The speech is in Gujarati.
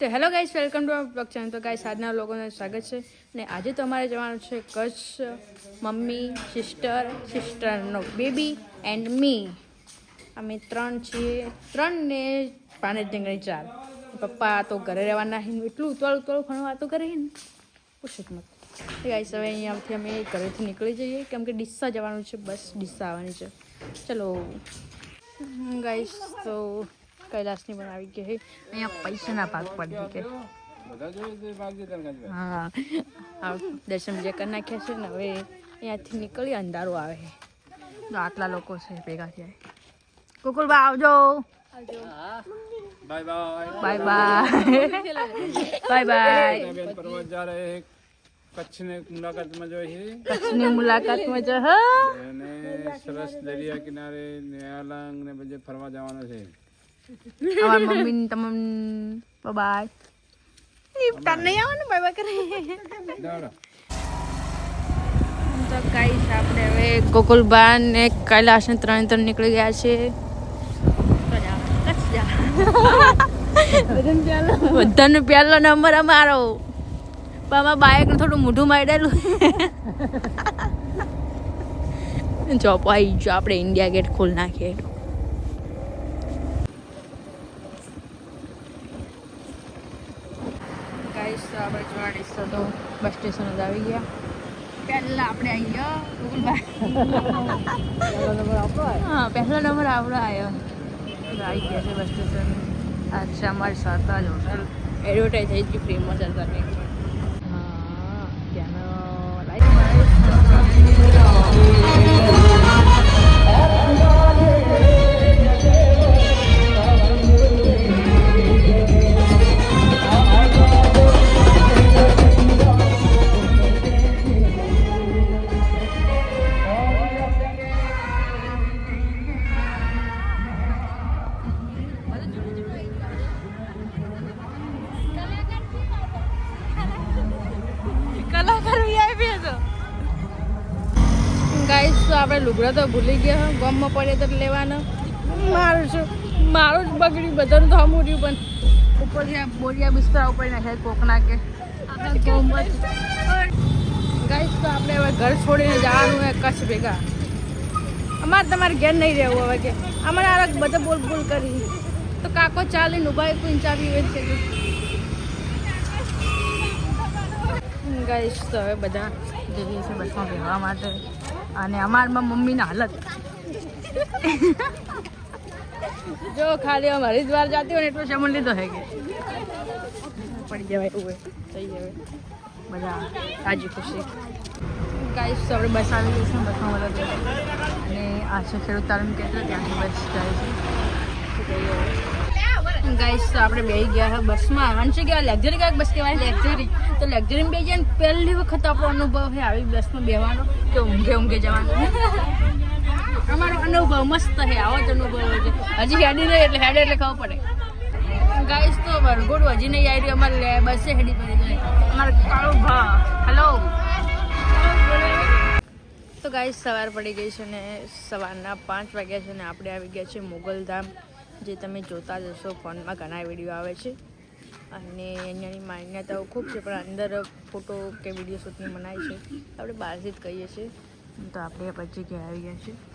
તો hello guys, welcome to blog channel. તો ગાઈસ, આજના લોકોને સ્વાગત છે. ને આજે તો અમારે જવાનું છે કચ્છ મમ્મી સિસ્ટર સિસ્ટરનો બેબી એન્ડ મી અમે ત્રણ છીએ. ત્રણ ને પાંચ ડેંગણી ચાર. પપ્પા તો ઘરે રહેવાના હિન એટલું ઉતવાળું ઉતવાળું ઘણું વાતો કરે ને. પૂછો મત. ગાઈસ, હવે અહીંયાથી અમે ઘરેથી નીકળી જઈએ. કેમ કે ડિસ્સા જવાનું છે. બસ ડિસ્સા આવવાની છે. ચલો. ગાઈસ, તો કૈલાસની બનાવી કે અહીંયા પૈસાના ભાગ પડી કે હા દર્શન બીજા કરી નાખ્યા છે ને હવે અહીંયાથી નીકળી અંધારો આવે છે તો આટલા લોકો છે ભેગા થયા કુકુલબા આવજો bye bye bye bye bye bye કચ્છની મુલાકાતમાં જો છે કચ્છની મુલાકાતમાં જો હા અને સરસ દરિયા કિનારે નેયાલંગ ને બધે ફરવા જવાનું છે અમારા મમ્મી ને તમને બાય તાર નહીં આવવાનું બાય બાય કરે તો ગાઈસ આપણે હવે ગોકુલબા ને કૈલાશ ને ત્રણ ત્રણ નીકળી ગયા છે બધાનો પહેલો નંબર અમારો પણ બાઈક બાઇકનું થોડું મોઢું માંડેલું જોબ આવી જો આપણે ઇન્ડિયા ગેટ ખોલ નાખીએ ગાઈસ તો આપણે જોવા તો બસ સ્ટેશન જ આવી ગયા. પહેલા આપણે આવી ગયા હા પહેલો નંબર આપણો આવ્યો આવી ગયા છે બસ સ્ટેશન. આ છે અમારી સરતાજ હોટલ એડવર્ટાઈઝ થઈ ગઈ ફ્રીમાં સરતાજની કલાકાર વીઆઈપી હતો. ગાઈસ તો આપણે લુગડા તો ભૂલી ગયા ગમમાં પડે તો લેવાનો. મારું છું મારું જ બગડ્યું બધાનું તો હમું રહ્યું પણ ઉપરથી આ બોરિયા બિસ્તરા ઉપર નાખે. કોકના કે ગાઈસ તો આપણે હવે ઘર છોડીને જવાનું હોય કચ્છ ભેગા. અમારે તમારે ઘેર નહીં રહેવું હવે કે. અમારે આ બધા બોલ બોલ કરી. તો કાકો ચાલીને ઊભા કોઈ ચાવી હોય છે ગાઈશ તો હવે બધા જઈએ છે બસમાં બેવા માટે. અને અમારમાં મમ્મીની હાલત. જો, ખાલી અમારી દ્વાર જાતી હોય ને એટલો સમન લીધો હે કે. પડી જવાય એવું થઈ જવાય. બધા રાજી ખુશી. ગાઈશ તો આપણે બસ આવી જઈશું બસમાં બધા. અને આ છે ખેડૂત તાલીમ કેન્દ્ર, ત્યાંથી બસ જાય છે. ગાઈસ તો આપણે બેસી ગયા બસમાં. આવવાનું છે કે લક્ઝરી કાંઈક બસ કહેવાય? લક્ઝરી તો લક્ઝરીમાં બેસી ગયા ને પહેલી વખત આપણો અનુભવ છે આવી બસમાં બેવાનો કે ઊંઘે ઊંઘે જવાનો. અમારો અનુભવ મસ્ત છે આવો જ અનુભવ છે. હજી હેડી નહીં એટલે હેડે એટલે ખબર પડે. ગાઈસ તો વરઘોડ હજી નહીં આવી રહ્યું. અમારે લે- બસે હેડી પડી જાય. અમારે કાળું ભા હેલો તો ગાઈસ સવાર પડી ગઈ છે ને સવારના પાંચ વાગ્યા છે ને આપણે આવી ગયા છે મોગલધામ. જે તમે જોતા જ હશો, ફોનમાં ઘણા વીડિયો આવે છે. અને અહીંયાની માન્યતાઓ ખૂબ છે, પણ અંદર ફોટો કે વીડિયો શૂટની મનાય છે. આપણે બહારથી જ કહીએ છીએ. તો આપણે પછી ઘેર આવી ગયા છે